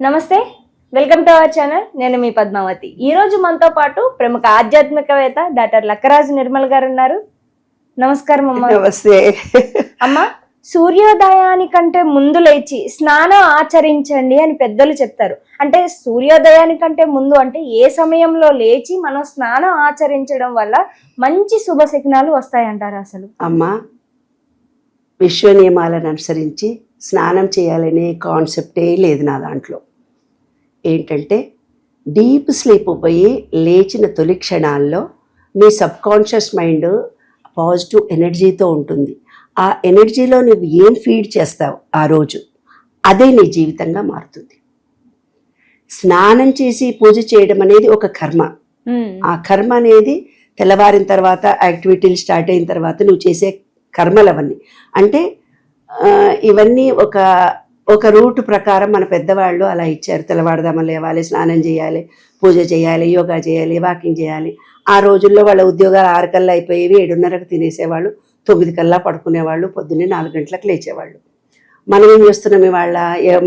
నమస్తే welcome to our channel. నేను మీ పద్మావతి. ఈ రోజు మనతో పాటు ప్రముఖ ఆధ్యాత్మికవేత్త డాక్టర్ లక్కరాజు నిర్మల్ గారు ఉన్నారు. నమస్కారం అమ్మ. నమస్తే. అమ్మ సూర్యోదయానికంటే ముందు లేచి స్నానం ఆచరించండి అని పెద్దలు చెప్తారు. అంటే సూర్యోదయానికంటే ముందు అంటే ఏ సమయంలో లేచి మనం స్నానం ఆచరించడం వల్ల మంచి శుభ శకునాలు వస్తాయంటారు అసలు? అమ్మ విశ్వ నియమాలను అనుసరించి స్నానం చేయాలనే కాన్సెప్టే లేదు నా దాంట్లో. ఏంటంటే డీప్ స్లీప్ పోయి లేచిన తొలి క్షణాల్లో మీ సబ్ కాన్షియస్ మైండ్ పాజిటివ్ ఎనర్జీతో ఉంటుంది. ఆ ఎనర్జీలో నువ్వు ఏం ఫీడ్ చేస్తావు ఆ రోజు? అదే నీ జీవితంగా మారుతుంది. స్నానం చేసి పూజ చేయడం అనేది ఒక కర్మ. ఆ కర్మ అనేది తెల్లవారిన తర్వాత యాక్టివిటీలు స్టార్ట్ అయిన తర్వాత నువ్వు చేసే కర్మలు అవన్నీ అంటే ఇవన్నీ ఒక ఒక రూట్ ప్రకారం మన పెద్దవాళ్ళు అలా ఇచ్చారు. తెల్లవాడదామ లేవాలి స్నానం చేయాలి పూజ చేయాలి యోగా చేయాలి వాకింగ్ చేయాలి. ఆ రోజుల్లో వాళ్ళ ఉద్యోగాలు ఆరు కల్లా అయిపోయేవి ఏడున్నరకు తినేసేవాళ్ళు తొమ్మిది కల్లా పడుకునేవాళ్ళు పొద్దున్నే నాలుగు గంటలకు లేచేవాళ్ళు. మనం ఏం చేస్తున్నాం ఇవాళ?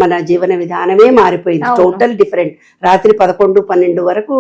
మన జీవన విధానమే మారిపోయింది. టోటల్ డిఫరెంట్ రాత్రి పదకొండు పన్నెండు వరకు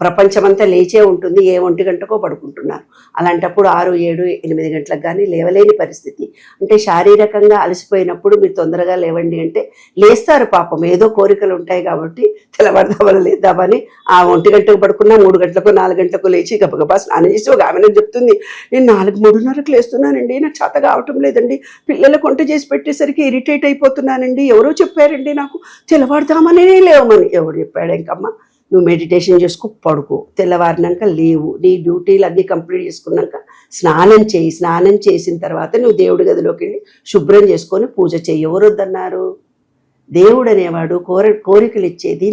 ప్రపంచమంతా లేచే ఉంటుంది. ఏ ఒంటి గంటకో పడుకుంటున్నారు. అలాంటప్పుడు ఆరు ఏడు ఎనిమిది గంటలకు కానీ లేవలేని పరిస్థితి. అంటే శారీరకంగా అలసిపోయినప్పుడు మీరు తొందరగా లేవండి అంటే లేస్తారు పాపం. ఏదో కోరికలు ఉంటాయి కాబట్టి తెల్లవారుదామని లేద్దామని ఆ ఒంటి గంటకు పడుకున్నా మూడు గంటలకు నాలుగు గంటలకు లేచి గబగబా స్నానం చేసి ఒక ఆమె చెప్తుంది నేను నాలుగు మూడున్నరకు లేస్తున్నానండి. నాకు చేత కావటం లేదండి. పిల్లలకు వంట చేసి పెట్టేసరికి ఇరిటేట్ అయిపోతున్నానండి. ఎవరో చెప్పారండి నాకు తెల్లవాడదామనే లేవమని. ఎవరు చెప్పాడు ఇంకమ్మ నువ్వు మెడిటేషన్ చేసుకో పడుకో. తెల్లవారినాక లేవు. నీ డ్యూటీలు అన్నీ కంప్లీట్ చేసుకున్నాక స్నానం చేయి. స్నానం చేసిన తర్వాత నువ్వు దేవుడి గదిలోకి వెళ్ళి శుభ్రం చేసుకొని పూజ చేయి. ఎవరు వద్దన్నారు దేవుడు అనేవాడు కోర కోరికలు ఇచ్చేది